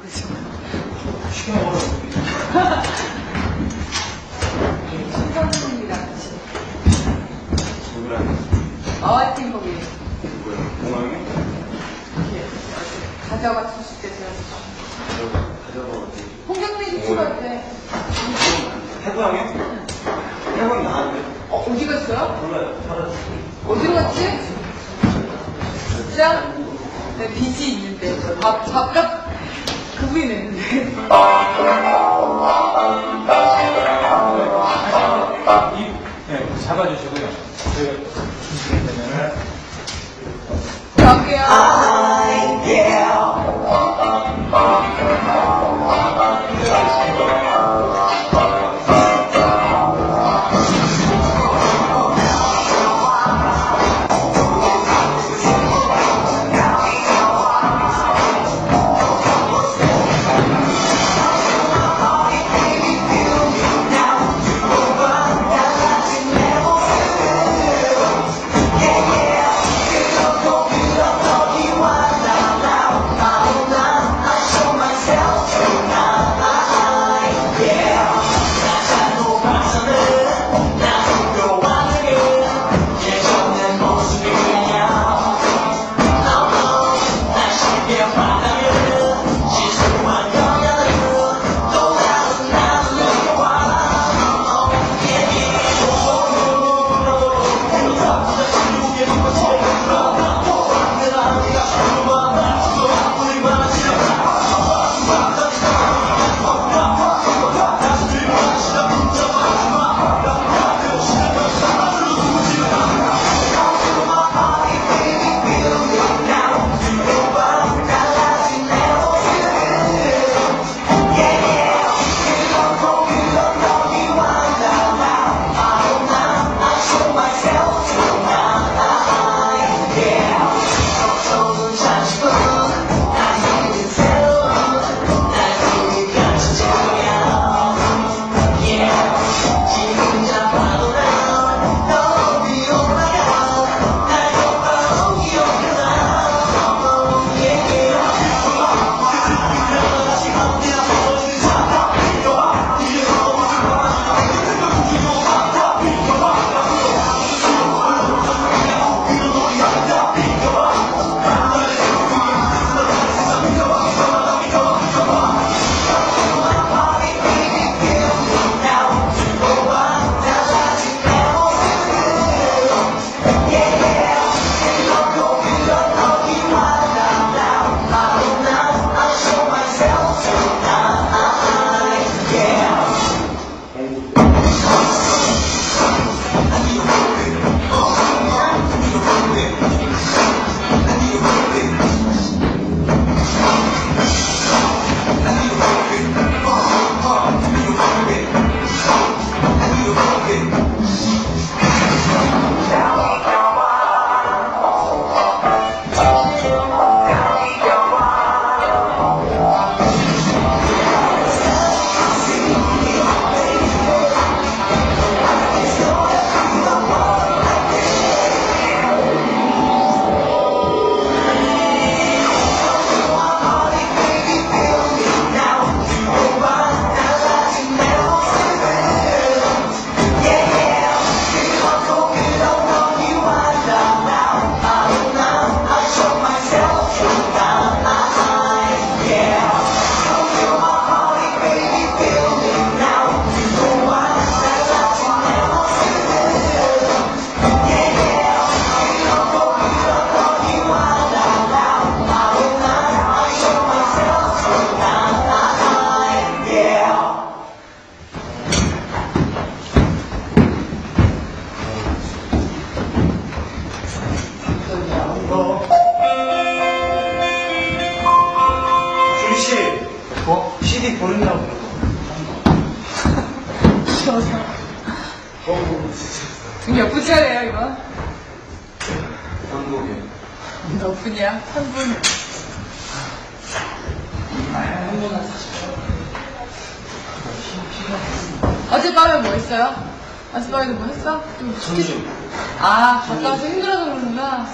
그죠? 시켜 먹으러 신선생님이랑 같이. 누구랑 아와팅 거기. 누구야? 공항에? 이렇게 가져가 주실 때 제가 가져가 어디? 홍경민 추가 때. 해부항에? 해부항 나왔는데? 어, 어디 갔어요? 몰라요. 사라졌어. 어디로 갔지? 진짜? 네, 빚이 있는데. 밥, 밥값 입, 네, 잡아주시고요. 저희가 준비되면은. 갈게요. 몇 분짜리예요, 이거? 한국에. 몇 분이야? 3분. 어젯밤에 뭐 했어요? 어젯밤에 뭐 했어? 좀 점심. 아, 갔다 와서 힘들어서 그러는구나.